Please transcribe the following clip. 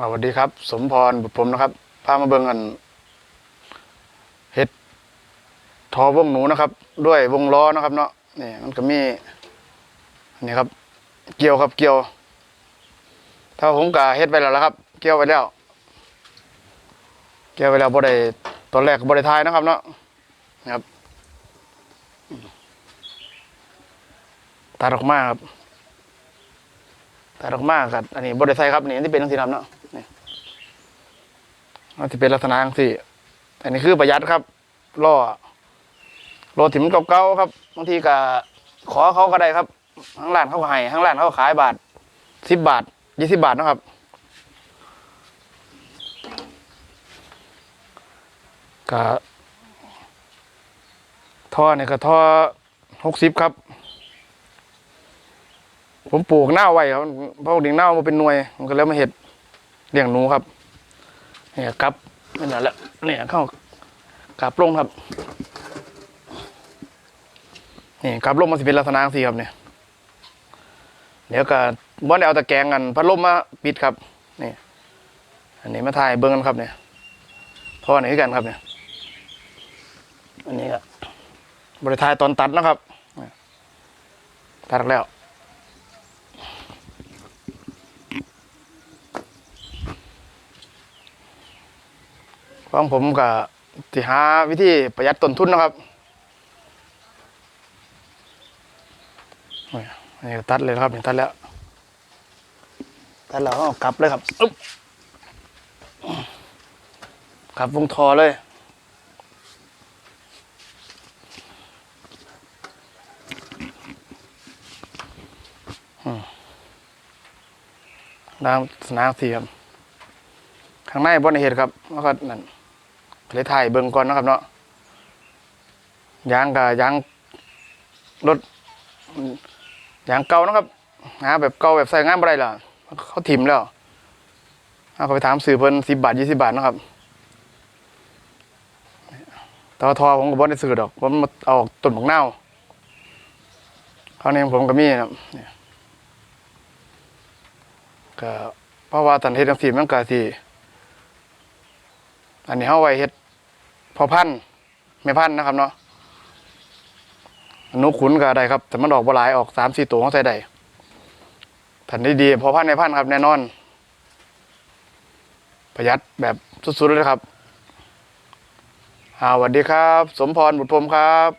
สวัสดีครับ สมพรบุตรผมนะครับพามาเบิ่งกันเฮ็ดทอวงหนูนะครับ ด้วยวงล้อนะครับ เนาะนี่มันก็มีนี่ครับ เกี่ยวครับเกี่ยวถ้าผมกะเฮ็ดไปแล้วละครับ เกี่ยวไปแล้ว เกี่ยวไปแล้วบ่ได้ตอนแรกก็บ่ได้ทายนะครับ เนาะนะครับตัดออกมาครับตัดออกมาครับอันนี้บ่ได้ใส่ครับนี่อันที่เป็นจังซี่ครับเนาะ มันสิเป็นลักษณะจังซี่อันนี้คือประหยัดครับล้อล้อถิ่มนเก่าๆครับบางทีก็ขอเขาก็ได้ครับข้างร้านเขาให้ข้างร้านเขาขายบาทสิบบาทยี่สิบบาทนะครับก็ท่อเนี่ยก็ท่อหกสิบครับ ผมปลูกหน้าไว้ครับเพราะดิ่งหน้ามันเป็นหน่วย มันก็แล้วมาเห็ดเลี้ยงหนูครับ เนี่ยกลับนี่นแหละเนี่ยเข้ากลับลงครับนี่กลับลงมันสิเป็นลักษณะสีครับเนี่ยเดี๋ยวก็บ่ได้เอาตะแกรงกันพัดลมมาปิดครับนี่อันนี้มาถ่ายเบิ้งกันครับเนี่ยท่อไหนกันครับเนี่ยอันนี้ก็บริทายตอนตัดนะครับตัดแล้ว ของผมก็ที่หาวิธีประหยัดต้นทุนนะครับนนี้ก็ตัดเลยครับนี่ตัดแล้วตัดแล้วกลับเลยครับอึ๊บกลับวงทอเลยน้ำสนามสีครับข้างในบนเห็ดครับแล้วก็นั่น เลยถ่ายเบิ่งก่อนนะครับเนาะยางกับยางรถยางเก่านะครับหาแบบเก่าแบบใส่งานบ่ได้ล่ะ เขาถิ่มแล้วเอาไปถามสื่อเพิ่นสิบบาทยี่สิบาทนะครับแตว่าทอผมก็บ่ได้ซื้อดอกผมมาเอาต้นบักนาวคราวนี้ผมก็มีนะครับเนี่ยก็เพราะว่าตันเฮ็ดจังซี่มันก็สิ อันนี้เฮาไว้เฮ็ดพอพันธุ์แม่พันนะครับเนาะนุขุนก็ได้ครับ แต่มันออกบ่หลายออก3-4ตัวของใส่ได้ทันได้ดีพอพันธุ์แม่พันครับแน่นอน ประหยัดแบบสุดๆเลยครับอาสวัสดีครับ สมพรบุตรพรมครับ